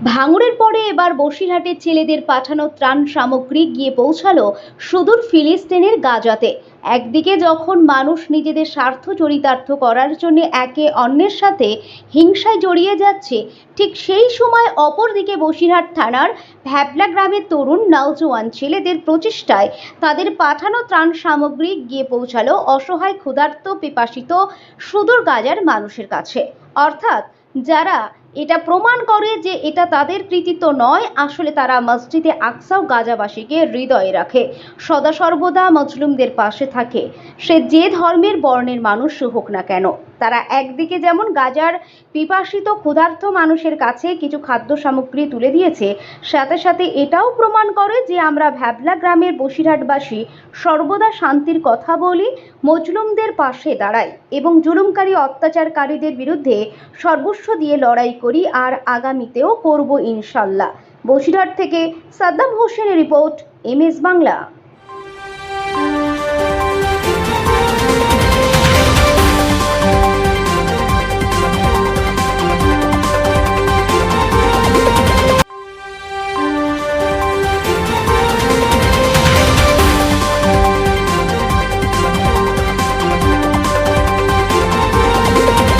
ভাঙড়ের পরে এবার বসিরহাটের ছেলেদের পাঠানো ত্রাণ সামগ্রী গিয়ে পৌঁছালো সুদূর ফিলিস্তিনের গাজাতে। একদিকে যখন মানুষ নিজেদের স্বার্থ চরিতার্থ করার জন্য একে অন্যের সাথে হিংসায় জড়িয়ে যাচ্ছে, ঠিক সেই সময় অপরদিকে বসিরহাট থানার ভ্যাবলা গ্রামের তরুণ নওজোয়ান ছেলেদের প্রচেষ্টায় তাদের পাঠানো ত্রাণ সামগ্রী গিয়ে পৌঁছালো অসহায়, ক্ষুধার্ত, পিপাসিত সুদূর গাজার মানুষের কাছে। অর্থাৎ যারা এটা প্রমাণ করে যে এটা তাদের কৃতিত্ব নয়, আসলে তারা মসজিদে আকসাও গাজাবাসীকে হৃদয়ে রাখে, সদা সর্বদা মজলুমদের পাশে থাকে। সে যে ধর্মের বর্ণের মানুষ হোক না কেন। তারা একদিকে যেমন গাজার পিপাসিত ক্ষুধার্ত মানুষের কাছে কিছু খাদ্য সামগ্রী তুলে দিয়েছে, সাথে সাথে এটাও প্রমাণ করে যে আমরা ভ্যাবলা গ্রামের বসিরহাটবাসী সর্বদা শান্তির কথা বলি, মজলুমদের পাশে দাঁড়াই এবং জুলুমকারী অত্যাচারকারীদের বিরুদ্ধে সর্বস্ব দিয়ে লড়াই করি আর আগামীতেও করব ইনশাল্লাহ। বসিরহাট থেকে সাদ্দাম হোসেনের রিপোর্ট এম এস বাংলা।